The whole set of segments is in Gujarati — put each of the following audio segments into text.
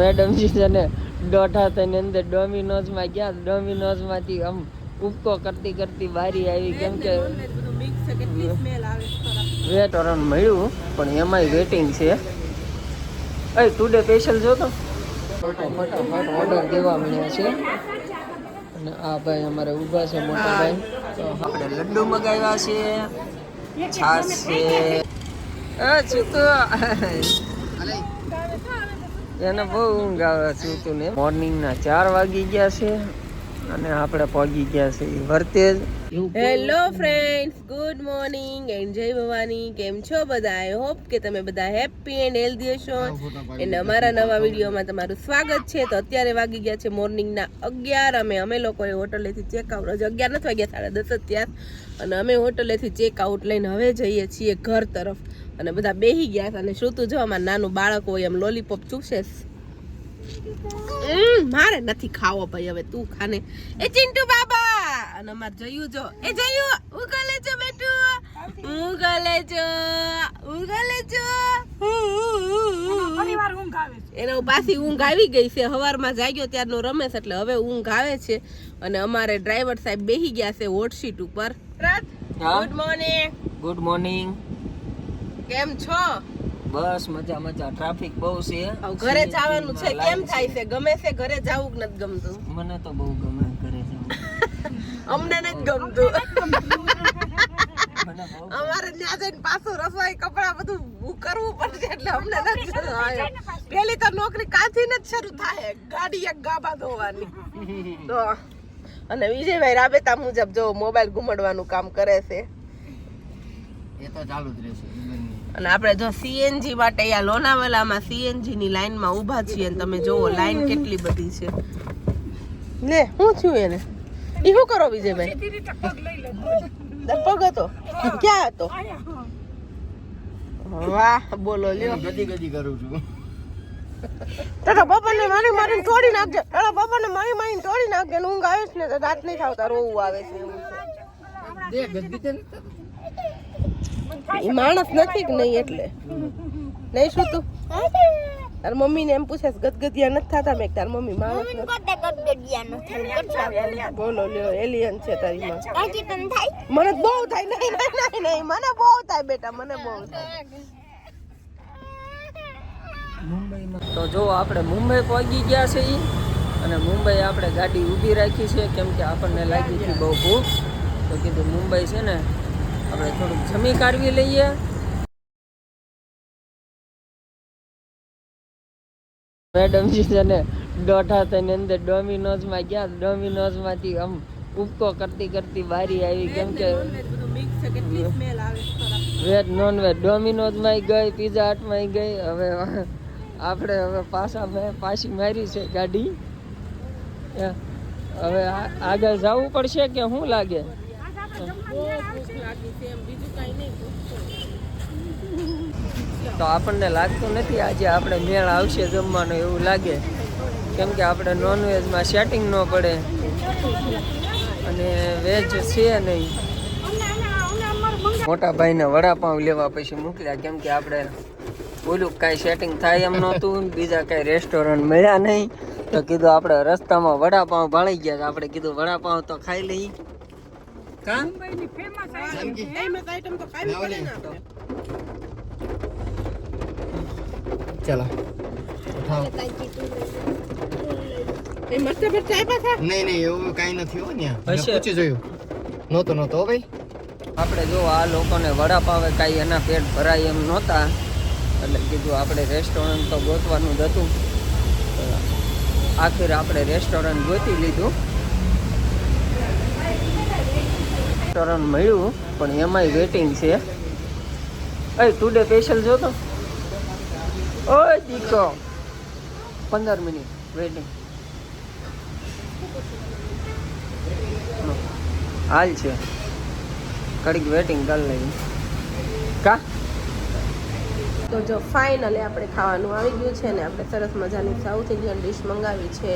મેડમજી છે ને દોઢા થઈને અંદર ડોમિનોઝમાં ગયા ડોમિનોઝમાંથી આમ ઉપકો કરતી કરતી બારી આવી કેમ કે વેટ અરાઉન્ડ મળ્યું પણ એમાંય વેટિંગ છે. અય ટુડે સ્પેશિયલ જો તો ફટાફટ ઓર્ડર દેવા મળ્યા છે. અને આ ભાઈ અમારે ઊભા છે મોટા ભાઈ. તો આપણે લડ્ડુ મગાવ્યા છે છાશ છે. એ ચૂતો એને બહુ ઊંઘ આવે ચૂતું ને. મોર્નિંગના ચાર વાગી ગયા છે. અને આપણે પહોંચી ગયા છે Vartej. Hello friends good morning and Jay Bhavani. કેમ છો બધા? આઈ હોપ કે તમે બધા હેપી એન્ડ હેલ્ધી હશો. એન્ડ અમારા નવા વિડીયોમાં તમારું સ્વાગત છે. તો અત્યારે વાગી ગયા છે મોર્નિંગના અગિયાર. અમે અમે લોકોએ હોટલેથી ચેકઆઉટ હજી અગિયાર નથી વાગ્યા, સાડા દસ અત્યાર અને અમે હોટલેથી ચેકઆઉટ લઈને હવે જઈએ છીએ ઘર તરફ. અને બધા બેહી ગયા અને શ્રુતુ જો અમારું નાનું બાળક હોય, એમ લોલીપોપ ચૂસે મારે નથી ખાવો ભાઈ હવે તું ખાને એ ચિંટુ બાબા! અને અમાર જયું જો. એ જયું ઉગલે છો બેટુ. ઉગલે છો ઉગલે છો એને પાછી ઊંઘ આવી ગઈ છે. સવારમાં જાગ્યો ત્યારનો રમેશ એટલે હવે ઊંઘ આવે છે. અને અમારે ડ્રાઈવર સાહેબ બેહી ગયા છે હોટ સીટ ઉપર ગુડ મોર્નિંગ ગુડ મોર્નિંગ કેમ છો? બસ મજા મજા. ટ્રાફિક બહુ છે. હવે ઘરે જવાનું છે. કેમ થાય છે. ગમે છે ઘરે જવું નથી ગમતું? મને તો બહુ ગમે ઘરે જવું. અમને નથી ગમતું. અમારે ત્યાં જઈને પાછું રસોઈ કપડા બધું કરવું પડશે એટલે અમને નથી. પેલી તો નોકરી કાથી જ શરૂ થાય. ગાડી એક ગાબા ધોવાની. તો અને વિજયભાઈ રાબેતા મુજબ જો મોબાઈલ ઘુમાડવાનું કામ કરે છે. એ તો ચાલુ જ રહેશે. અને આપણે જો સીએનજી માટે અહીંયા લોનાવાલામાં સીએનજી ની લાઈનમાં ઊભા છીએ અને તમે જોવો લાઈન કેટલી બધી છે. લે શું થયું એને? ઈ શું કરો વિજયભાઈ? પગ હતો? ક્યાં હતો? વાહ બોલો લ્યો. ગદી ગદી કરું છું. તારા બાપાને મારી મારીને તોડી નાખજે. તારા બાપાને મારી મારીને તોડી નાખજે ને ઊંઘ આવે છે ને રાત નહીં થાવતા રોવું આવે છે એવું છે દે ગદી તે એ માણસ નથી કે નહીં એટલે? નહીં શું તું? તાર મમ્મી ને એમ પૂછે ગદગદિયા નથી થતા? મેં તાર મમ્મી માણસ નથી. બોલો લ્યો એલિયન છે તારી માં. મને બહુ થાય નહીં નહીં નહીં નહીં મને બહુ થાય બેટા મને બહુ થાય. તો જો આપણે મુંબઈ પહોંચી ગયા છે ઈ અને મુંબઈ આપણે ગાડી ઊભી રાખી છે કેમ કે આપણને લાગી હતી બહુ ભૂખ. તો કીધું મુંબઈ છે ને આપણે થોડુંક જમી કાઢવી લઈએ. મેડમજી છે ને દોઢા થઈને અંદર ડોમિનોઝમાં ગયા ડોમિનોઝમાંથી આમ ઉપકો કરતી કરતી બારી આવી કેમ કે વેજ નોન વેજ ડોમિનોઝમાં ગઈ પીઝા હટમાં ગઈ હવે આપણે હવે પાછા મેં પાછી મારી છે ગાડી. હવે આગળ જવું પડશે કે શું લાગે? તો આપણને લાગતું નથી આજે આપણે મેળ આવશે જમવાનું એવું લાગે. કેમ કે આપણે નોનવેજમાં સેટિંગ ન પડે. અને વેજ છે નહીં. મોટા ભાઈને વડાપાઉં લેવા પછી મોકલ્યા. કેમ કે આપણે ઓલું કાંઈ સેટિંગ થાય એમ નહોતું બીજા કાંઈ રેસ્ટોરન્ટ મળ્યા નહીં. તો કીધું આપણે રસ્તામાં વડાપાઉં ભાળી ગયા આપણે કીધું વડાપાઉં તો ખાઈ લઈ કા આઈટમ તો ખાવી પડે ને આપણે. ઉઠાવો. એ મસ્ત પર ચાય પાછા નહીં નહીં એવું કાંઈ નથી હો મેં પૂછી જોયું. નહોતો નહોતો ભાઈ. આપણે જો આ લોકોને વડાપાવે કાંઈ એના પેટ ભરાય એમ નહોતા. એટલે કીધું આપણે રેસ્ટોરન્ટ તો ગોતવાનું જ હતું. તો આપણે રેસ્ટોરન્ટ ગોતી લીધું. રેસ્ટોરન્ટ મળ્યું, પણ એમાંય વેટિંગ છે. એ ટુડે સ્પેશિયલ જો તો ઓય, દીકો. પંદર મિનિટ વેટિંગ હાલ છે. કડીક વેટિંગ કરી લઈ કા? તો જો ફાઇનલી આપણે ખાવાનું આવી ગયું છે ને, આપણે સરસ મજાની સાઉથ ઇન્ડિયન ડિશ મંગાવી છે.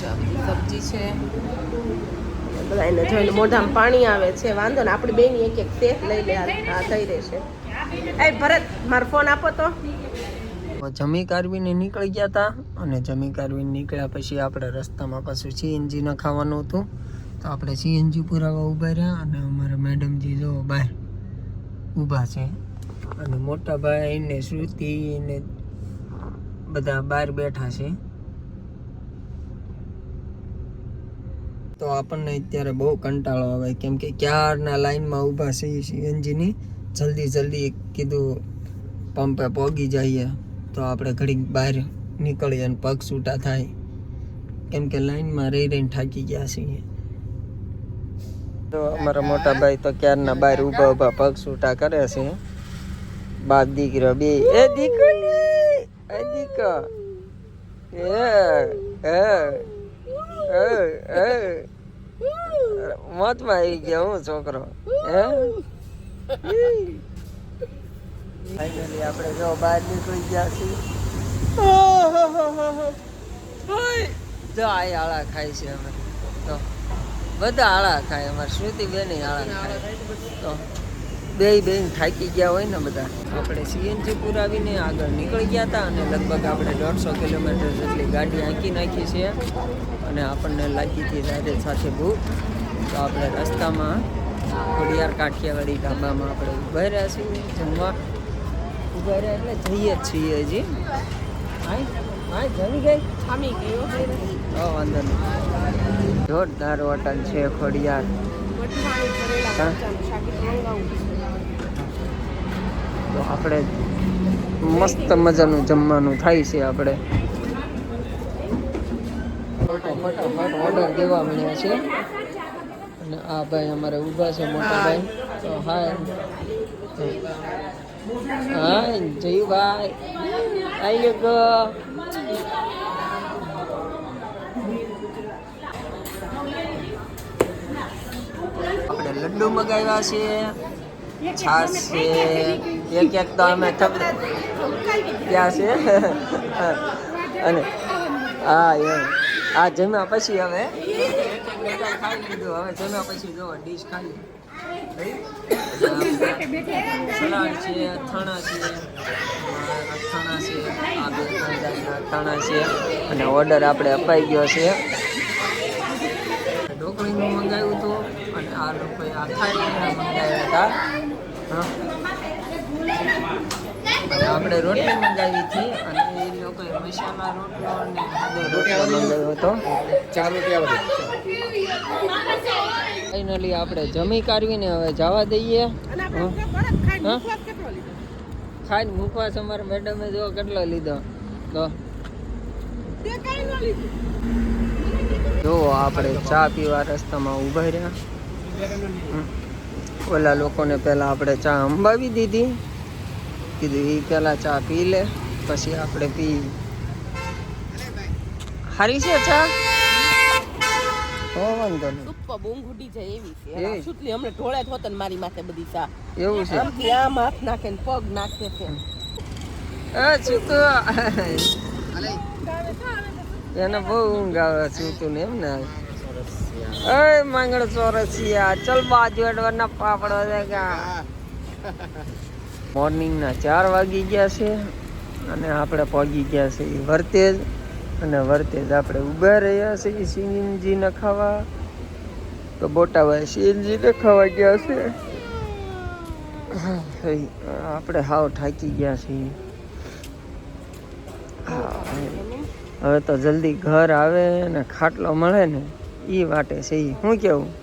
સબ્જી છે. બધા એને જોઈને મોઢામાં પાણી આવે છે, વાંધો ને આપણી બેની એક એક સેફ લઈ લે, આ થઈ રહેશે. એ ભરત, મારો ફોન આપો તો. જમી કારવીને નીકળી ગયા હતા અને જમી કારવીને નીકળ્યા પછી આપણે રસ્તામાં પાછું સીએનજી ખાવાનું હતું. તો આપણે સીએનજી પુરાવા ઊભા રહ્યા અને અમારા મેડમજી જો બહાર ઊભા છે. અને મોટા ભાઈ ને શ્રુતિ ને બધા બહાર બેઠા છે. તો આપણને અત્યારે બહુ કંટાળો આવે. કેમ કે ક્યારના લાઈનમાં ઊભા છે સીએનજીની જલ્દી જલ્દી કીધું પંપે પોગી જઈએ. તો આપણે ઘડીક બહાર નીકળીએ અને પગ છૂટા થાય. કેમ કે લાઈનમાં રહી રહીને થાકી ગયા છીએ. તો અમારા મોટા ભાઈ તો ક્યારના બહાર ઊભા ઊભા પગ છૂટા કરે છે. બાપ દીકરો બે. એ દીકરો એ દીકરો. એ એ એ એ. મોતમાં આવી ગયો હું છોકરો. હે? આપણે જો બહાર નીકળી ગયા છીએ. જો આ આળા ખાય છે અમે તો બધા આળા ખાય, અમારે શ્રુતિ બેન આળા ખાય. તો બે બેન થાકી ગયા હોય ને બધા. આપણે સીએનજી પુરાવીને આગળ નીકળી ગયા હતા અને લગભગ આપણે દોઢસો કિલોમીટર જેટલી ગાડી આંકી નાખી છે. અને આપણને લાગી હતી સાથે સાથે ભૂખ. તો આપણે રસ્તામાં ખોડિયાર કાઠિયાવાડી ઢાબામાં આપણે ઊભા રહ્યા છીએ જમવા. ઊભા રહ્યા એટલે જઈએ જ છીએ હજી. હાય જમી ગઈ? ખામી ગયો હા. વાંધો નહીં. જોરદાર હોટલ છે ખોડિયાર હા. તો આપણે મસ્ત મજાનું જમવાનું થાય છે આપણે. ફટાફટ ઓર્ડર દેવા મળ્યા છે. અને આ ભાઈ અમારે ઊભા છે, મોટા ભાઈ. તો હાય. હાય, જયુભાઈ. આઈ ગયો આપણે લડ્ડુ મગાવ્યા છે. છાશ છે. એક એક તો અમે ત્યાં છે. અને હા, એમ. આ જમ્યા પછી હવે. ખાઈ લીધું હવે જમ્યા પછી જો ડીશ ખાઈ સલાડ છે, અથાણા છે અથાણા છે, આ બે ત્રણ અથાણા છે. અને ઓર્ડર આપણે અપાઈ ગયો છે. ઢોકળીનું મંગાવ્યું હતું અને આ લોકોએ આ થાળીના મંગાવ્યા હતા. આપણે રોટલી મંગાવી હતી અને એ લોકોએ મસાલા રોટલો અને રોટલો મંગાવ્યો હતો. ચાર રૂપિયા ફાઇનલી આપણે જમી કાઢવીને હવે જવા દઈએ. ખાઈને હા? મુખવાસ અમારા મેડમે જો કેટલો લીધો. તો. તે કાંઈ ન લીધું. જો આપણે ચા પીવા રસ્તામાં ઊભા રહ્યા. ઓલા લોકોને પહેલાં આપણે ચા અંબાવી દીધી. કીધું એ પહેલાં ચા પી લે પછી આપણે પી. હારી છે ચા? વાંધો નહીં. ઊંઘ ઉડી જાય એવી છે. ઢોળે જ હોત મારી માથે બધી ચા. એવું છે. આમથી આમ હાથ નાખે ને પગ નાખે છે. એ ચૂતુ એને બહુ ઊંઘ આવે છૂતું ને એમ ને. એ માંગણ ચોરસિયા. ચલ બાજુ અડવાના પાપડો દેગા મોર્નિંગના ચાર વાગી ગયા છે અને આપણે પહોંચી ગયા છે વર્તેજ અને વર્તેજ આપણે ઊભા રહ્યા છે સીએનજી ખાવા. તો બોટાભાઈ સીએનજી ખાવા ગયા છે. આપણે હાવ થાકી ગયા છીએ. હવે તો જલ્દી ઘર આવે ને ખાટલો મળે ને એ વાટે છે એ શું કેવું?